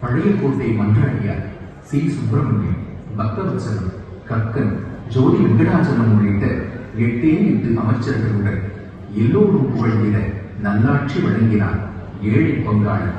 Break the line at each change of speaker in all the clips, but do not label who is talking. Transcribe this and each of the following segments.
பழைய கோட்டை மன்றாடியார் சி. சுப்பிரமணியம் பக்தவத்சலம் கக்கன் ஜோதி வெங்கடாச்சலம் உள்ளிட்ட எட்டே எட்டு அமைச்சர்களுடன் எல்லோரும் புகழ்ந்திட நல்லாட்சி வழங்கினார். ஏழை பங்காளர்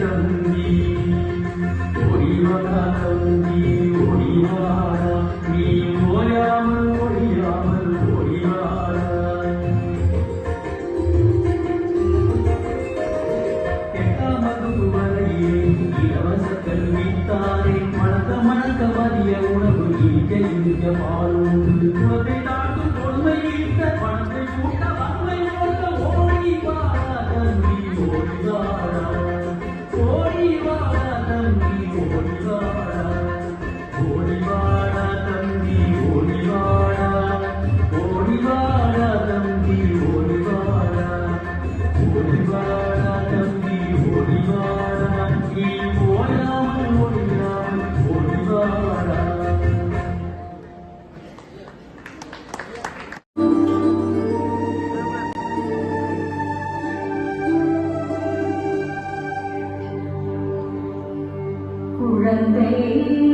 தம்பி ஓடிவாடா தம்பி ஓடிவாடா நீ ஓயாமல் ஓடியாமல் ஓடிவாடா எட்டாம் வகுப்பு வரையே இலவச கல்வித்தாரே மணக்க மணக்க மதிய உணவு இனிக்க இனிக்க பாலும் And they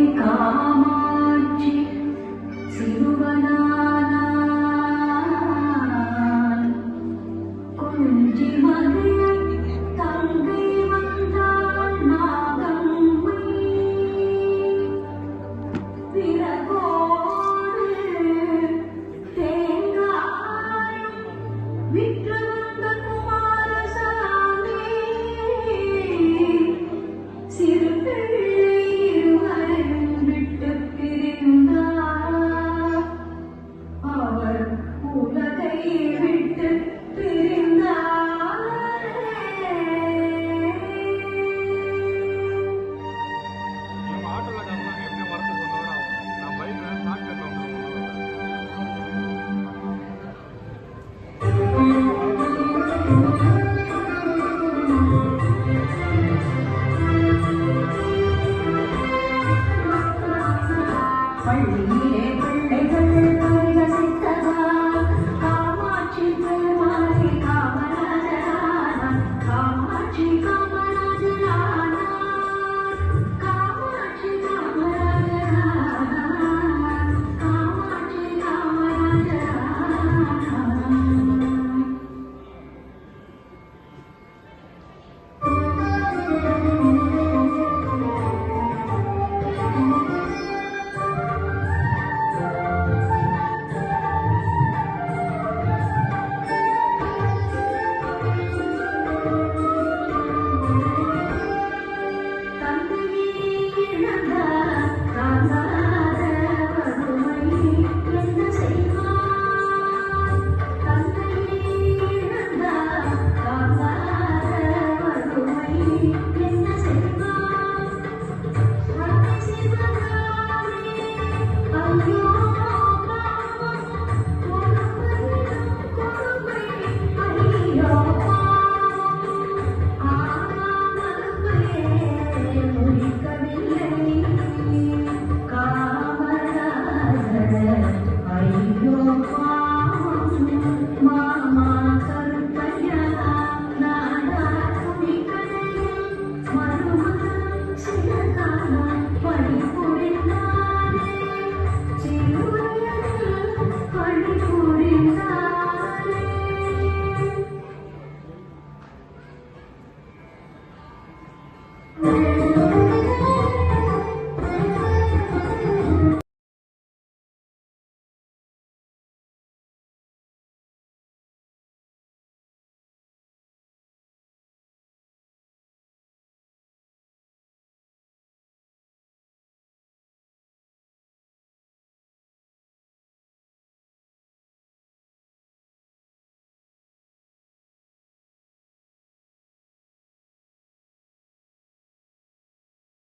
Thank you.